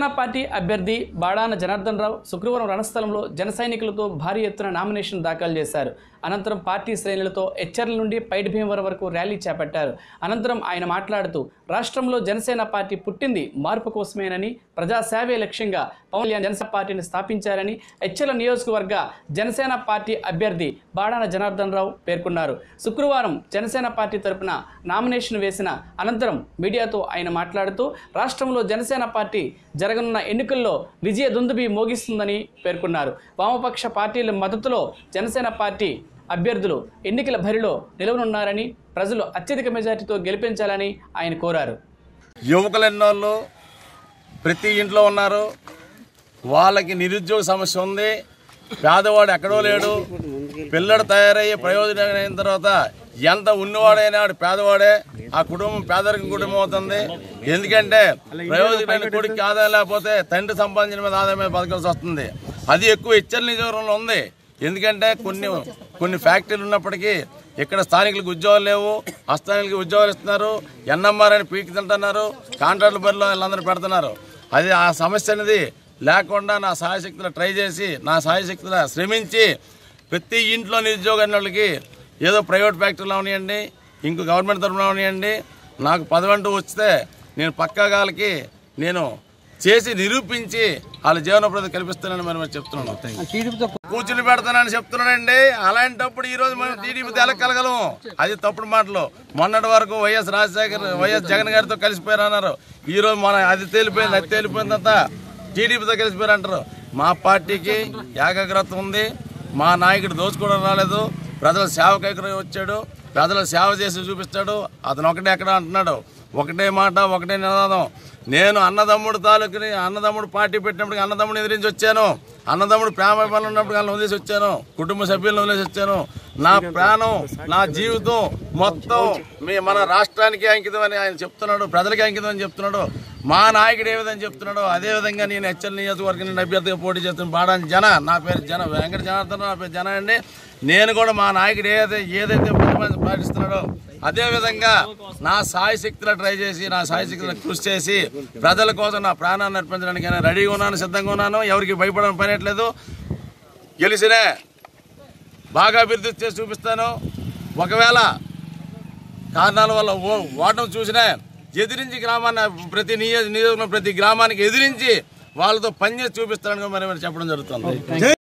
Janasena party అభ్యర్థి బాడాన జనార్దన్ రావు శుక్రవారం రణస్థలంలో జన సైనికులతో భారీ ఎత్తున నామినేషన్ దాఖలు చేశారు. అనంతరం పార్టీ శ్రేణులతో హెచ్చర్ల నుండి పైడి భీమవరం వరకు ర్యాలీ చేపట్టారు. అనంతరం ఆయన మాట్లాడుతూ రాష్ట్రంలో జనసేన పార్టీ పుట్టింది మార్పు కోసమేనని ప్రజాసేవే లక్ష్యంగా పవన్ కళ్యాణ్ జనసేన పార్టీని స్థాపించారని హెచ్చర్ల నియోజకవర్గ జనసేన పార్టీ అభ్యర్థి బాడాన జనార్దన్ రావు పేర్కొన్నారు. శుక్రవారం జనసేన పార్టీ తరపున నామినేషన్ వేసిన అనంతరం మీడియాతో ఆయన మాట్లాడుతూ రాష్ట్రంలో జనసేన పార్టీ జన జరగనున్న ఎన్నికల్లో విజయ దుందుబి మోగిస్తుందని పేర్కొన్నారు. వామపక్ష పార్టీల మద్దతులో జనసేన పార్టీ అభ్యర్థులు ఎన్నికల బరిలో నిలవనున్నారని ప్రజలు అత్యధిక మెజార్టీతో గెలిపించాలని ఆయన కోరారు. యువకులు ఎన్నోళ్ళు ప్రతి ఇంట్లో ఉన్నారు. వాళ్ళకి నిరుద్యోగ సమస్య ఉంది. పేదవాడు ఎక్కడో లేడు. పిల్లడు తయారయ్యే ప్రయోజనం అయిన తర్వాత ఎంత ఉన్నవాడైనా వాడు పేదవాడే ఆ కుటుంబం పేదరికం కుటుంబం అవుతుంది. ఎందుకంటే ప్రయోజనమైన కొడుకు ఆదాయం లేకపోతే తండ్రి సంపాదించిన మీద ఆదాయం మీద బతకాల్సి వస్తుంది. అది ఎక్కువ ఇచ్చల నియోజకవర్గంలో ఉంది. ఎందుకంటే కొన్ని కొన్ని ఫ్యాక్టరీలు ఉన్నప్పటికీ ఇక్కడ స్థానికులకు ఉద్యోగాలు లేవు. అస్థానికులకి ఉద్యోగాలు ఇస్తున్నారు. ఎన్ఎంఆర్ అని పీకి తింటున్నారు. కాంట్రాక్టుల బరిలో వీళ్ళందరూ పెడుతున్నారు. అది ఆ సమస్య అనేది లేకుండా నా సహాయశక్తులు ట్రై చేసి నా సహాయశక్తులు శ్రమించి ప్రతి ఇంట్లో నిరుద్యోగం వాళ్ళకి ఏదో ప్రైవేట్ ఫ్యాక్టరీలో ఉన్నాయండి ఇంకో గవర్నమెంట్ తరఫున ఉన్నాయండి. నాకు పదవంటూ వస్తే నేను పక్కా గాలకి నేను చేసి నిరూపించి వాళ్ళ జీవనోపాధి కల్పిస్తానని మరి మరి చెప్తున్నాను. కూర్చుని పెడతానని చెప్తున్నాడండి అలాంటప్పుడు ఈ రోజు మనం టీడీపీ తెలగలగలం అది తప్పుడు మాటలు. మొన్నటి వరకు వైఎస్ రాజశేఖర్ వైఎస్ జగన్ గారితో కలిసిపోయారు అన్నారు ఈ రోజు మన అది తేలిపోయింది అది తేలిపోయిన తర్వాత టీడీపీతో కలిసిపోయారు అంటారు మా పార్టీకి ఏకాగ్రత ఉంది. మా నాయకుడు దోచుకోవడం రాలేదు. ప్రజల సేవకైకరం వచ్చాడు ప్రజల సేవ చేసి చూపిస్తాడు అతను ఒకటే ఎక్కడ అంటున్నాడు ఒకటే మాట ఒకటే నినాదం. నేను అన్నదమ్ముడు తాలూకుని అన్నదమ్ముడు పార్టీ పెట్టినప్పుడు అన్నదమ్ముడు ఎదిరించి వచ్చాను అన్నదమ్ముడు ప్రేమ పనులు ఉన్నప్పుడు వాళ్ళని వదిలేసి వచ్చాను కుటుంబ సభ్యులను వదిలేసి వచ్చాను నా ప్రాణం నా జీవితం మొత్తం మీ మన రాష్ట్రానికి అంకితం అని ఆయన చెప్తున్నాడు ప్రజలకి అంకితం అని చెప్తున్నాడు మా నాయకుడు ఏ విధంగా చెప్తున్నాడో అదే విధంగా నేను హెచ్చల్ నియోజకవర్గం నుండి అభ్యర్థిగా పోటీ చేస్తున్న బాడాని జన. నా పేరు జన వెంకట జనార్దన్ నా పేరు జన అండి. నేను కూడా మా నాయకుడు ఏదైతే ఏదైతే పాటిస్తున్నాడో అదేవిధంగా నా సాయశక్తిలో ట్రై చేసి నా సాయశక్తిలో కృషి చేసి ప్రజల కోసం నా ప్రాణాన్ని అర్పించడానికి రెడీగా ఉన్నాను సిద్ధంగా ఉన్నాను. ఎవరికి భయపడడం పనేట్లేదు గెలిచినే బాగా అభివృద్ధి చేసి చూపిస్తాను. ఒకవేళ కారణాల వల్ల ఓటం చూసినా ఎదిరించి గ్రామాన్ని ప్రతి నియోజక నియోజకవర్గంలో ప్రతి గ్రామానికి ఎదిరించి వాళ్ళతో పనిచేసి చూపిస్తానని మరి చెప్పడం జరుగుతుంది.